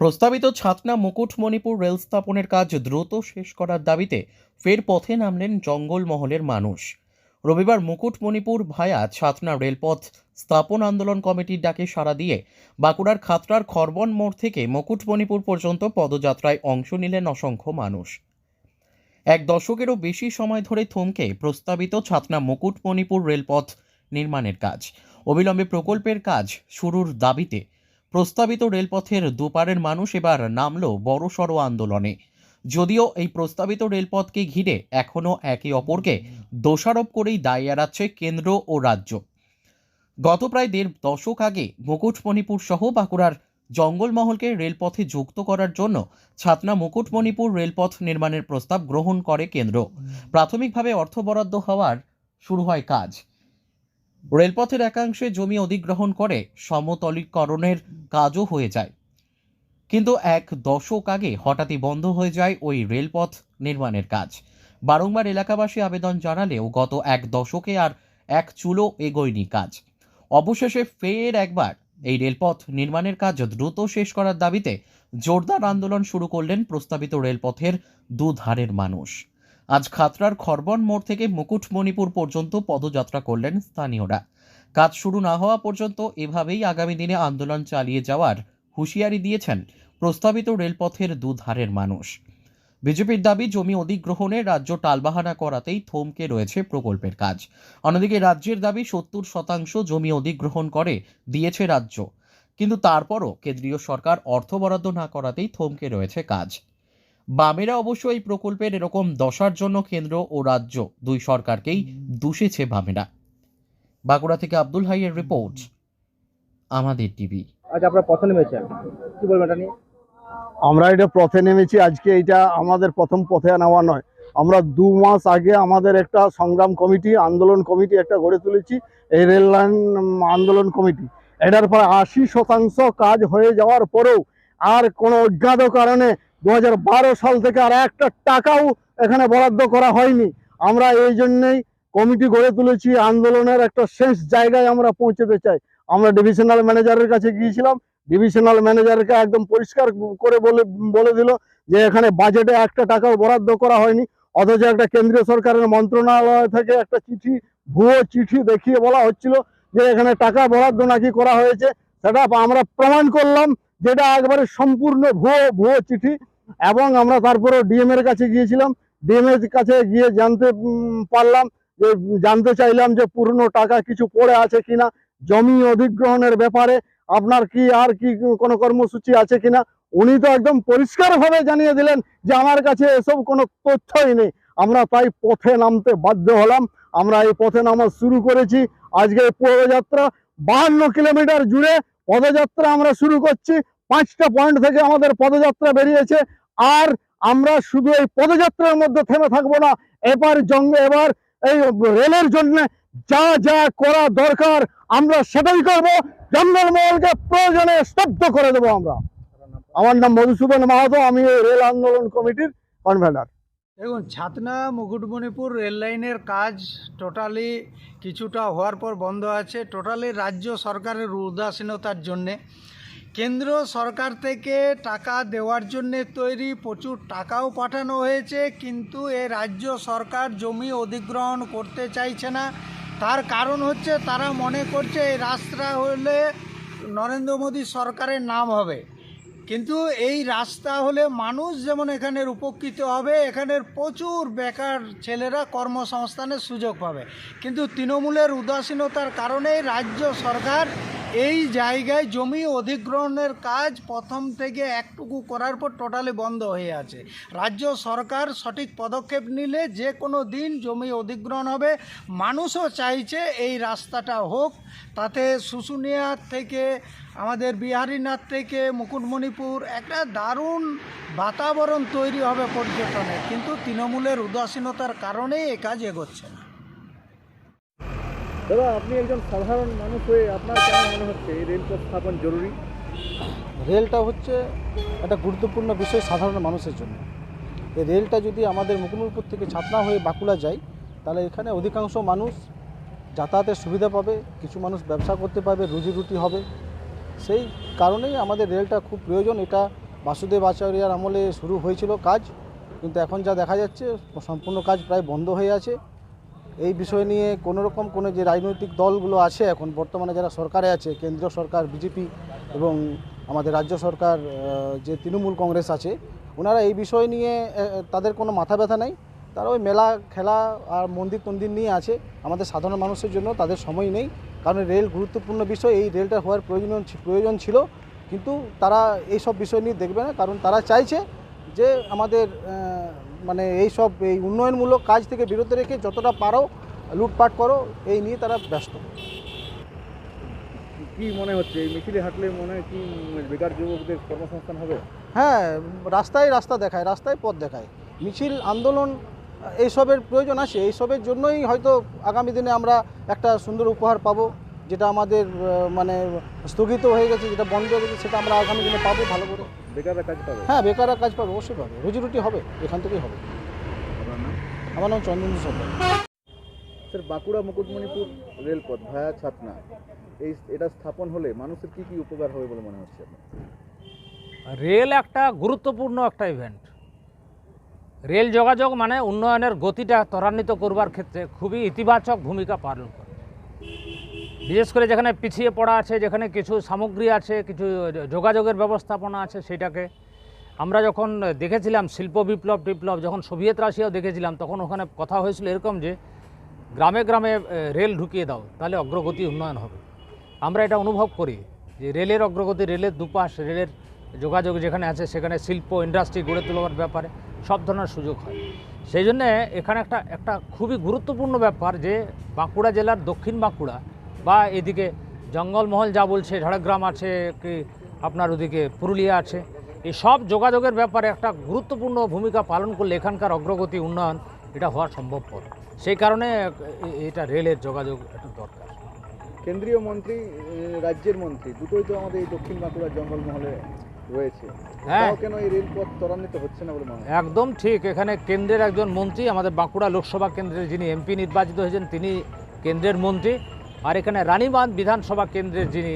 প্রস্তাবিত ছাতনা মুকুটমণিপুর রেল স্থাপনের কাজ দ্রুত শেষ করার দাবিতে ফের পথে নামলেন জঙ্গলমহলের মানুষ। রবিবার মুকুটমণিপুর ভায়া ছাতনা রেলপথ স্থাপন আন্দোলন কমিটির ডাকে সাড়া দিয়ে বাঁকুড়ার খাতড়ার খরবন মোড় থেকে মুকুটমণিপুর পর্যন্ত পদযাত্রায় অংশ নিলেন অসংখ্য মানুষ। এক দশকেরও বেশি সময় ধরে থমকে প্রস্তাবিত ছাতনা মুকুটমণিপুর রেলপথ নির্মাণের কাজ। অবিলম্বে প্রকল্পের কাজ শুরুর দাবিতে প্রস্তাবিত রেলপথের দুপারের মানুষ এবার নামল বড়সড় আন্দোলনে। যদিও এই প্রস্তাবিত রেলপথকে ঘিরে এখনও একে অপরকে দোষারোপ করেই দায় এড়াচ্ছে কেন্দ্র ও রাজ্য। গত প্রায় দেড় দশক আগে মুকুটমণিপুর সহ বাঁকুড়ার জঙ্গলমহলকে রেলপথে যুক্ত করার জন্য ছাতনা মুকুটমণিপুর রেলপথ নির্মাণের প্রস্তাব গ্রহণ করে কেন্দ্র। প্রাথমিকভাবে অর্থ বরাদ্দ হওয়ার শুরু হয় কাজ। রেলপথের একাংশে জমি অধিগ্রহণ করে সমতলীকরণের কাজও হয়ে যায়। কিন্তু এক দশক আগে হঠাৎই বন্ধ হয়ে যায় ওই রেলপথ নির্মাণের কাজ। বারংবার এলাকাবাসী আবেদন জানালেও গত এক দশকে আর এক চুলো এগোয়নি কাজ। অবশেষে ফের একবার এই রেলপথ নির্মাণের কাজ দ্রুত শেষ করার দাবিতে জোরদার আন্দোলন শুরু করলেন প্রস্তাবিত রেলপথের দুধারের মানুষ। আজ খাতড়ার খরবন মোড় থেকে মুকুটমণিপুর পর্যন্ত পদযাত্রা করলেন স্থানীয়রা। কাজ শুরু না হওয়া পর্যন্ত এভাবেই আগামী দিনে আন্দোলন চালিয়ে যাওয়ার হুঁশিয়ারি দিয়েছেন প্রস্তাবিত রেলপথের দুধারের মানুষ। বিজেপির দাবি, জমি অধিগ্রহণে রাজ্য টালবাহানা করাতেই থমকে রয়েছে প্রকল্পের কাজ। অন্যদিকে রাজ্যের দাবি, সত্তর শতাংশ জমি অধিগ্রহণ করে দিয়েছে রাজ্য। কিন্তু তারপরও কেন্দ্রীয় সরকার অর্থ বরাদ্দ না করাতেই থমকে রয়েছে কাজ। বামেরা অবশ্য এই প্রকল্পের এরকম দশার জন্য কেন্দ্র ও রাজ্য দুই সরকারকেই দূষেছে বামেরা। বাঁকুড়া থেকে আব্দুল হাইয়ের রিপোর্ট আমাদের টিভি। আজ আপনারা পথে নেমেছেন। কি বলবেন এটা নিয়ে? আমরা এটা পথে নেমেছি আজকে এটা আমাদের প্রথম পথে নেওয়া নয়। আমরা দু মাস আগে আমাদের একটা সংগ্রাম কমিটি আন্দোলন কমিটি একটা গড়ে তুলেছি এই রেল লাইন আন্দোলন কমিটি। এটার পর আশি শতাংশ কাজ হয়ে যাওয়ার পরেও আর কোনো অজ্ঞাত কারণে দু হাজার বারো সাল থেকে আর একটা টাকাও এখানে বরাদ্দ করা হয়নি। আমরা এই জন্যেই কমিটি গড়ে তুলেছি, আন্দোলনের একটা শেষ জায়গায় আমরা পৌঁছতে চাই। আমরা ডিভিশনাল ম্যানেজারের কাছে গিয়েছিলাম ডিভিশনাল ম্যানেজারকে একদম পরিষ্কার করে বলে বলে দিল যে এখানে বাজেটে একটা টাকাও বরাদ্দ করা হয়নি। অথচ একটা কেন্দ্রীয় সরকারের মন্ত্রণালয় থেকে একটা চিঠি, ভুয়ো চিঠি দেখিয়ে বলা হচ্ছিল যে এখানে টাকা বরাদ্দ নাকি করা হয়েছে। সেটা আমরা প্রমাণ করলাম যেটা একবারে সম্পূর্ণ ভুয়ো ভুয়ো চিঠি এবং আমরা তারপরে ডিএম এর কাছে গিয়েছিলাম। ডিএম এর কাছে গিয়ে জানতে পারলাম যে, জানতে চাইলাম যে পূর্ণ টাকা কিছু পড়ে আছে কিনা, জমি অধিগ্রহণের ব্যাপারে আপনার কি আর কি কোনো কর্মসূচি আছে কিনা, উনি তো একদম পরিষ্কারভাবে জানিয়ে দিলেন যে আমার কাছে এসব কোনো তথ্যই নেই। আমরা তাই পথে নামতে বাধ্য হলাম। আমরা এই পথে নামা শুরু করেছি। আজকে এই পদযাত্রা বাহান্ন কিলোমিটার জুড়ে পদযাত্রা আমরা শুরু করছি। পাঁচটা পয়েন্ট থেকে আমাদের পদযাত্রা বেরিয়েছে। আর আমরা শুধু এই পদযাত্রার মধ্যে থেমে থাকব না, এবার জঙ্গ, এবার এই রেলের জন্য যা যা করা দরকার, আমরা সেটাই করব। জঙ্গলমহলকে প্রয়োজনে স্তব্ধ করে দেবো আমরা। আমার নাম মধুসূদন মাহাতো, আমি রেল আন্দোলন কমিটির কনভেনার দেখুন, ছাতনা, মুকুটমণিপুর রেল লাইনের কাজ টোটালি কিছুটা হওয়ার পর বন্ধ আছে। টোটালি রাজ্য সরকারের উদাসীনতার জন্যে। কেন্দ্র সরকার থেকে টাকা দেওয়ার জন্যে তৈরি প্রচুর টাকাও পাঠানো হয়েছে, কিন্তু এ রাজ্য সরকার জমি অধিগ্রহণ করতে চাইছে না। তার কারণ হচ্ছে, তারা মনে করছে, এই রাস্তা হলে নরেন্দ্র মোদী সরকারের নাম হবে। কিন্তু এই রাস্তা হলে মানুষ যেমন এখানের উপকৃত হবে, এখানের প্রচুর বেকার ছেলেরা কর্মসংস্থানের সুযোগ পাবে। কিন্তু তৃণমূলের উদাসীনতার কারণেই রাজ্য সরকার এই জায়গায় জমি অধিগ্রহণের কাজ প্রথম থেকে একটুকু করার পর টোটালি বন্ধ হয়ে আছে। রাজ্য সরকার সঠিক পদক্ষেপ নিলে যে কোনো দিন জমি অধিগ্রহণ হবে। মানুষও চাইছে এই রাস্তাটা হোক। তাতে শুশুনিয়া থেকে, আমাদের বিহারীনাথ থেকে, মুকুটমণিপুর একটা দারুণ বাতাবরণ তৈরি হবে পর্যটনের কিন্তু তৃণমূলের উদাসীনতার কারণেই এ কাজ এগোচ্ছে না। দাদা, আপনি একজন সাধারণ মানুষ হয়ে আপনার কেন মনে হচ্ছে? এই রেলপথ স্থাপন জরুরি? রেলটা হচ্ছে একটা গুরুত্বপূর্ণ বিষয় সাধারণ মানুষের জন্য। এই রেলটা যদি আমাদের মুকুটমণিপুর থেকে ছাতনা হয়ে বাঁকুড়া যায়, তাহলে এখানে অধিকাংশ মানুষ যাতায়াতের সুবিধা পাবে, কিছু মানুষ ব্যবসা করতে পারবে, রুজি রুটি হবে। সেই কারণেই আমাদের রেলটা খুব প্রয়োজন। এটা বাসুদেব আচার্যার আমলে শুরু হয়েছিল কাজ, কিন্তু এখন যা দেখা যাচ্ছে, সম্পূর্ণ কাজ প্রায় বন্ধ হয়ে আছে। এই বিষয় নিয়ে কোনো রকম কোনো যে রাজনৈতিক দলগুলো আছে এখন বর্তমানে যারা সরকারে আছে, কেন্দ্রীয় সরকার, বিজেপি এবং আমাদের রাজ্য সরকার যে তৃণমূল কংগ্রেস আছে, ওনারা এই বিষয় নিয়ে তাদের কোনো মাথা ব্যথা নাই। তারা ওই মেলা, খেলা আর মন্দির তন্দির নিয়ে আছে। আমাদের সাধারণ মানুষের জন্য তাদের সময় নেই। কারণ রেল গুরুত্বপূর্ণ বিষয়। এই রেলটা হওয়ার প্রয়োজন প্রয়োজন ছিল। কিন্তু তারা এই সব বিষয় নিয়ে দেখবে না। কারণ তারা চাইছে যে আমাদের মানে এই সব এই উন্নয়নমূলক কাজ থেকে বিরত রেখে যতটা পারো লুটপাট করো এই নিয়ে তারা ব্যস্ত। কি মনে হচ্ছে? এই মিছিলে হাঁটলে মনে হয় কি বেকার যুবকদের কর্মসংস্থান হবে? হ্যাঁ রাস্তায় রাস্তা দেখায় রাস্তায় পথ দেখায়। মিছিল আন্দোলন এইসবের প্রয়োজন আছে। এইসবের জন্যই হয়তো আগামী দিনে আমরা একটা সুন্দর উপহার পাবো যেটা আমাদের মানে স্থগিত হয়ে গেছে যেটা বন্ধ হয়ে গেছে সেটা আমরা আগামী দিনে পাবো ভালো করে। বেকাররা কাজ পাবে? হ্যাঁ বেকাররা কাজ পাবে অবশ্যই পাবে। রুজি রুটি হবে এখান থেকেই হবে। আমার নাম চন্দন সরকার। স্যার বাঁকুড়া মুকুটমণিপুর রেলপথ ভায়া ছাতনা এই এটা স্থাপন হলে মানুষের কি কি উপকার হবে বলে মনে হচ্ছে আপনার? রেল একটা গুরুত্বপূর্ণ একটা ইভেন্ট রেল যোগাযোগ মানে উন্নয়নের গতিটা ত্বরান্বিত করবার ক্ষেত্রে খুবই ইতিবাচক ভূমিকা পালন করে। বিশেষ করে যেখানে পিছিয়ে পড়া আছে, যেখানে কিছু সামগ্রী আছে, কিছু যোগাযোগের ব্যবস্থাপনা আছে সেটাকে, আমরা যখন দেখেছিলাম শিল্প বিপ্লব টিপ্লব, যখন সোভিয়েত রাশিয়াও দেখেছিলাম, তখন ওখানে কথা হয়েছিল এরকম যে, গ্রামে গ্রামে রেল ঢুকিয়ে দাও, তাহলে অগ্রগতি উন্নয়ন হবে। আমরা এটা অনুভব করি যে, রেলের অগ্রগতি, রেলের দুপাশ, রেলের যোগাযোগ যেখানে আছে, সেখানে শিল্প, ইন্ডাস্ট্রি গড়ে তোলার ব্যাপারে সব ধরনের সুযোগ হয়। সেই জন্যে এখানে একটা একটা খুবই গুরুত্বপূর্ণ ব্যাপার যে, বাঁকুড়া জেলার দক্ষিণ বাঁকুড়া বা এদিকে জঙ্গলমহল যা বলছে ঝাড়গ্রাম আছে কি আপনার ওদিকে পুরুলিয়া আছে এই সব যোগাযোগের ব্যাপারে একটা গুরুত্বপূর্ণ ভূমিকা পালন করলে এখানকার অগ্রগতি উন্নয়ন এটা হওয়া সম্ভবপর। সেই কারণে এটা রেলের যোগাযোগ একটু দরকার। কেন্দ্রীয় মন্ত্রী রাজ্যের মন্ত্রী দুটোই তো আমাদের এই দক্ষিণ বাঁকুড়ার জঙ্গলমহলে রয়েছে। হ্যাঁ। কেন এই রেলপথ ত্বরান্বিত হচ্ছে না বলে একদম ঠিক এখানে কেন্দ্রের একজন মন্ত্রী আমাদের বাঁকুড়া লোকসভা কেন্দ্রের যিনি এমপি নির্বাচিত হয়েছেন তিনি কেন্দ্রের মন্ত্রী। আর এখানে রানীবাঁধ বিধানসভা কেন্দ্রের যিনি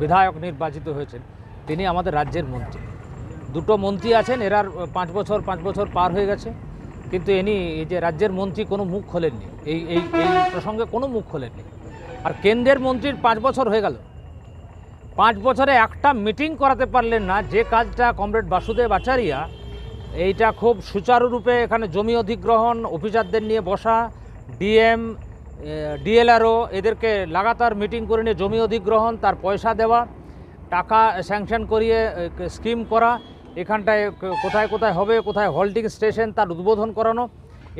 বিধায়ক নির্বাচিত হয়েছেন, তিনি আমাদের রাজ্যের মন্ত্রী। দুটো মন্ত্রী আছেন এরার পাঁচ বছর পাঁচ বছর পার হয়ে গেছে, কিন্তু এনি এই যে রাজ্যের মন্ত্রী কোনো মুখ খোলেননি। এই এই এই প্রসঙ্গে কোনো মুখ খোলেননি। আর কেন্দ্রের মন্ত্রীর পাঁচ বছর হয়ে গেল। পাঁচ বছরে একটা মিটিং করাতে পারলেন না, যে কাজটা কমরেড বাসুদেব আচারিয়া, এইটা খুব সুচারুরূপে এখানে জমি অধিগ্রহণ, অফিসারদের নিয়ে বসা, ডিএম ডিএলআরও এদেরকে লাগাতার মিটিং করে নিয়ে জমি অধিগ্রহণ, তার পয়সা দেওয়া, টাকা স্যাংশন করিয়ে স্কিম করা, এখানটায় কোথায় কোথায় হবে, কোথায় হল্টিং স্টেশন তার উদ্বোধন করানো,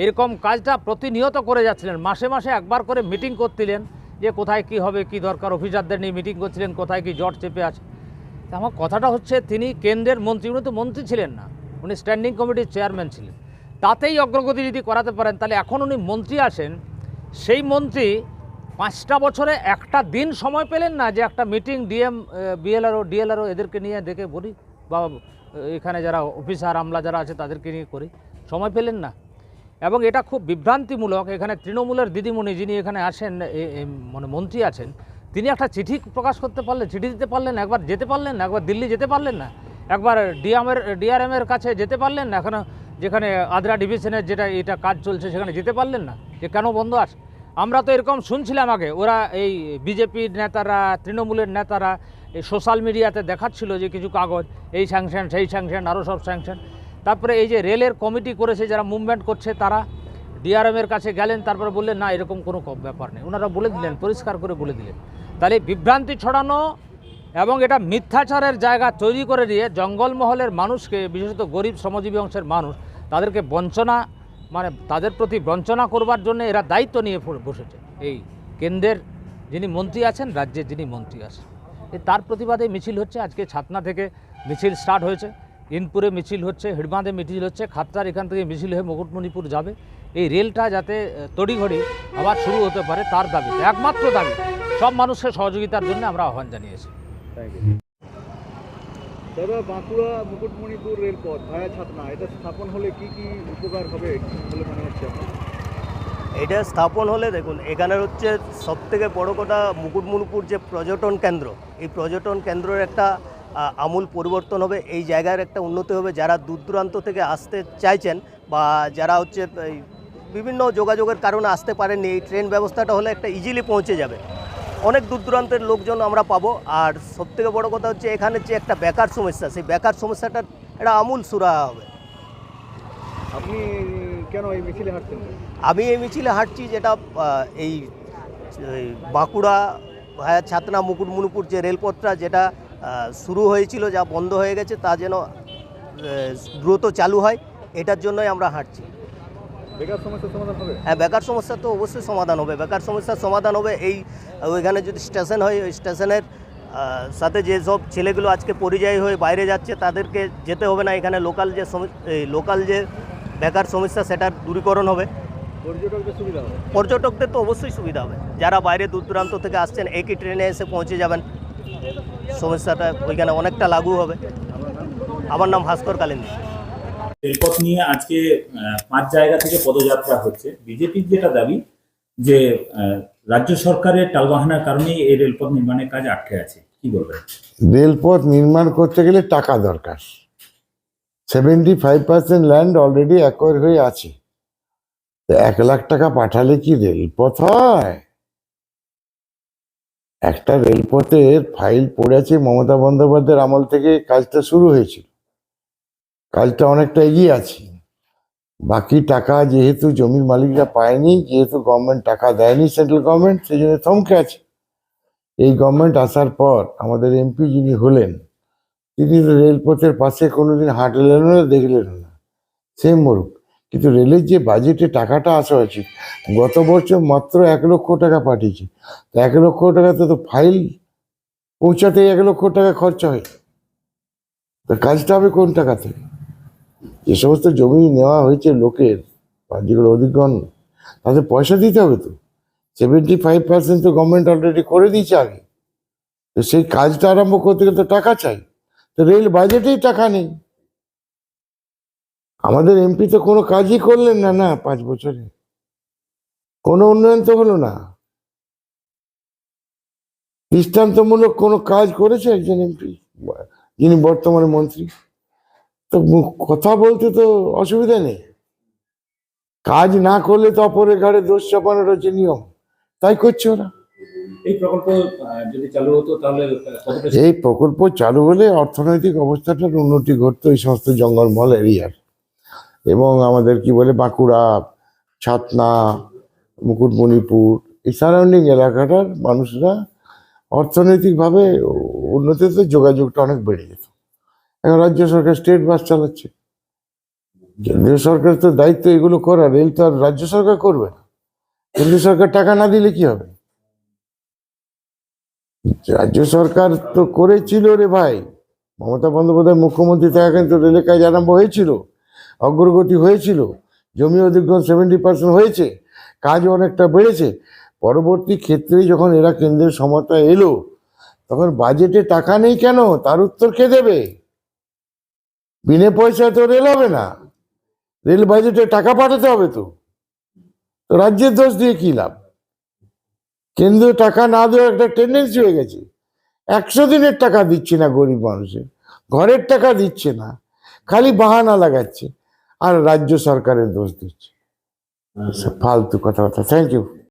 এরকম কাজটা প্রতিনিয়ত করে যাচ্ছিলেন। মাসে মাসে একবার করে মিটিং করছিলেন যে কোথায় কি হবে, কি দরকার, অফিসারদের নিয়ে মিটিং করছিলেন, কোথায় কি জট চেপে আছে। আমার কথাটা হচ্ছে, তিনি কেন্দ্রের মন্ত্রী, উনি তো মন্ত্রী ছিলেন না, উনি স্ট্যান্ডিং কমিটির চেয়ারম্যান ছিলেন। তাতেই অগ্রগতি যদি করাতে পারেন, তাহলে এখন উনি মন্ত্রী আসেন সেই মন্ত্রী পাঁচটা বছরে একটা দিন সময় পেলেন না যে একটা মিটিং ডিএম বিএলআরও ডিএলআরও এদেরকে নিয়ে ডেকে বলি, বা এখানে যারা অফিসার, আমলা যারা আছে তাদেরকে নিয়ে করি। সময় পেলেন না। এবং এটা খুব বিভ্রান্তিমূলক, এখানে তৃণমূলের দিদিমণি যিনি এখানে আসেন মানে মন্ত্রী আছেন, তিনি একটা চিঠি প্রকাশ করতে পারলেন, চিঠি দিতে পারলেন একবার যেতে পারলেন না, একবার দিল্লি যেতে পারলেন না, একবার ডিএমের, ডিআরএমের কাছে যেতে পারলেন না, এখানে যেখানে আদ্রা ডিভিশনের যেটা এটা কাজ চলছে সেখানে যেতে পারলেন না? যে কেন বন্ধ আছে আমরা তো এরকম শুনছিলাম আগে, ওরা এই বিজেপির নেতারা, তৃণমূলের নেতারা, এই সোশ্যাল মিডিয়াতে দেখাচ্ছিল যে কিছু কাগজ, এই স্যাংশন, সেই স্যাংশন আরও সব স্যাংশন। তারপরে এই যে রেলের কমিটি করেছে, যারা মুভমেন্ট করছে, তারা ডিআরএমের কাছে গেলেন, তারপরে বললেন, না, এরকম কোনো ব্যাপার নেই। ওনারা বলে দিলেন, পরিষ্কার করে বলে দিলেন। তাহলে বিভ্রান্তি ছড়ানো এবং এটা মিথ্যাচারের জায়গা তৈরি করে দিয়ে জঙ্গলমহলের মানুষকে, বিশেষত গরিব শ্রমজীবী অংশের মানুষ, তাদেরকে বঞ্চনা মানে তাদের প্রতি বঞ্চনা করবার জন্য এরা দায়িত্ব নিয়ে বসেছে। এই কেন্দ্রের যিনি মন্ত্রী আছেন, রাজ্যের যিনি মন্ত্রী আছেন এই তার প্রতিবাদে মিছিল হচ্ছে। আজকে ছাতনা থেকে মিছিল স্টার্ট হয়েছে। ইনপুরে মিছিল হচ্ছে, হিড়বাঁধে মিছিল হচ্ছে খাতড়ার এখান থেকে মিছিল হয়ে মুকুটমণিপুর যাবে। এই রেলটা যাতে তড়িঘড়ি আবার শুরু হতে পারে, তার দাবি একমাত্র দাবি, সব মানুষের সহযোগিতার জন্য আমরা আহ্বান জানিয়েছি। দাদা, বাঁকুড়া মুকুটমণিপুর রেলপথ ভায়া ছাতনা এটা স্থাপন হলে কি কি উপকার হবে বলে মনে হচ্ছে আপনার এটা স্থাপন হলে দেখুন এখানের হচ্ছে সব থেকে বড় কথা মুকুটমণিপুর যে পর্যটন কেন্দ্র, এই পর্যটন কেন্দ্রের একটা আমূল পরিবর্তন হবে, এই জায়গার একটা উন্নতি হবে। যারা দূর দূরান্ত থেকে আসতে চাইছেন বা যারা হচ্ছে বিভিন্ন যোগাযোগের কারণে আসতে পারেননি, এই ট্রেন ব্যবস্থাটা হলে একটা ইজিলি পৌঁছে যাবে। অনেক দূর দূরান্তের লোকজন আমরা পাবো। আর সবথেকে বড় কথা হচ্ছে এখানে যে একটা বেকার সমস্যা সেই বেকার সমস্যাটার একটা আমূল সুরাহা হবে। আপনি কেন এই মিছিলে হাঁটছেন? আমি এই মিছিলে হাঁটছি যেটা এই বাঁকুড়া ভায়া ছাতনা মুকুটমণিপুর যে রেলপথটা যেটা শুরু হয়েছিল যা বন্ধ হয়ে গেছে তা যেন দ্রুত চালু হয় এটার জন্যই আমরা হাঁটছি। বেকার সমস্যার সমাধান হবে? হ্যাঁ বেকার সমস্যা তো অবশ্যই সমাধান হবে। বেকার সমস্যার সমাধান হবে এই ওইখানে যদি স্টেশন হয় ওই স্টেশনের সাথে যেসব ছেলেগুলো আজকে পরিযায়ী হয়ে বাইরে যাচ্ছে তাদেরকে যেতে হবে না। এখানে লোকাল যে লোকাল যে বেকার সমস্যা সেটার দূরীকরণ হবে। পর্যটকদের সুবিধা হবে? পর্যটকদের তো অবশ্যই সুবিধা হবে। যারা বাইরে দূর দূরান্ত থেকে আসছেন একই ট্রেনে এসে পৌঁছে যাবেন? সমস্যাটা ওইখানে অনেকটা লাগু হবে। আমার নাম ভাস্কর কালিন্দী। রেলপথ নিয়ে আজকে পাঁচ জায়গা থেকে পদযাত্রা হচ্ছে। বিজেপির যেটা দাবি যে রাজ্য সরকারের টালবাহানার কারণেই এই রেলপথ নির্মাণের কাজ আটকে আছে, কি বলবেন? রেলপথ নির্মাণ করতে গেলে টাকা দরকার। Seventy five percent land already acquire হয়ে আছে। এক লাখ টাকা পাঠালে কি রেলপথ হয়? একটা রেলপথের ফাইল পড়েছে মমতা বন্দ্যোপাধ্যায়ের আমল থেকে কাজটা শুরু হয়েছিল। কাজটা অনেকটা এগিয়ে আছে। বাকি টাকা যেহেতু জমির মালিকরা পায়নি, যেহেতু গভর্নমেন্ট টাকা দেয়নি সেন্ট্রাল গভর্নমেন্ট সেই জন্য থমকে আছে। এই গভর্নমেন্ট আসার পর আমাদের এমপি যিনি হলেন, তিনি রেলপথের পাশে কোনোদিন হাঁটলেন না দেখলেন না। সে মরুক কিন্তু রেলের যে বাজেটে টাকাটা আসা উচিত, গত বছর মাত্র এক লক্ষ টাকা পাঠিয়েছে। তো এক লক্ষ টাকাতে তো ফাইল পৌঁছাতে এক লক্ষ টাকা খরচা হয়। তা কাজটা হবে কোন টাকা থেকে? যে সমস্ত জমি নেওয়া হয়েছে লোকের, বা যেগুলো অধিগ্রহণ তাদের পয়সা দিতে হবে তো। সেভেন্টি ফাইভ পার্সেন্ট তো গভর্নমেন্ট অলরেডি করে দিয়েছে আগে। তো সেই কাজটা আরম্ভ করতে গেলে তো টাকা চাই। তো রেল বাজেটেই টাকা নেই। আমাদের এমপি তো কোনো কাজই করলেন না না, পাঁচ বছরে। কোনো উন্নয়ন তো হলো না। দৃষ্টান্তমূলক কোনো কাজ করেছে একজন এমপি, যিনি বর্তমানে মন্ত্রী। তো কথা বলতে তো অসুবিধা নেই। কাজ না করলে তো অপরের ঘাড়ে দোষ চাপানোর হচ্ছে নিয়ম। তাই করছে ওরা। এই প্রকল্প যদি চালু হতো তাহলে এই প্রকল্প চালু হলে অর্থনৈতিক অবস্থাটার উন্নতি ঘটতো এই সমস্ত জঙ্গলমহল এরিয়ার। এবং আমাদের কি বলে বাঁকুড়া ছাতনা মুকুটমণিপুর এই সারাউন্ডিং এলাকাটার মানুষরা অর্থনৈতিকভাবে উন্নতিতে যোগাযোগটা অনেক বেড়ে যেত। রাজ্য সরকার স্টেট বাস চালাচ্ছে। কেন্দ্রীয় সরকার তো দায়িত্ব এগুলো করা রেল তো আর রাজ্য সরকার করবে না। কেন্দ্রীয় সরকার টাকা না দিলে কি হবে? রাজ্য সরকার তো করেছিল রে ভাই। মমতা বন্দ্যোপাধ্যায় মুখ্যমন্ত্রী থাকাকালীন তো রেলের কাজ আরম্ভ হয়েছিল, অগ্রগতি হয়েছিল, জমি অধিগ্রহণ সেভেন্টি পার্সেন্ট হয়েছে, কাজ অনেকটা বেড়েছে। পরবর্তী ক্ষেত্রে যখন এরা কেন্দ্রের সমতা এলো, তখন বাজেটে টাকা নেই কেন? তার উত্তর কে দেবে? বিনে পয়সায় তো রেল হবে না। রেল বাজেটে টাকা পাঠাতে হবে তো। তো রাজ্যের দোষ দিয়ে কি লাভ? কেন্দ্র টাকা না দেওয়ার একটা টেন্ডেন্সি হয়ে গেছে। একশো দিনের টাকা দিচ্ছে না গরিব মানুষের। ঘরের টাকা দিচ্ছে না। খালি বাহানা লাগাচ্ছে। আর রাজ্য সরকারের দোষ দিচ্ছে। ফালতু কথাবার্তা। Thank you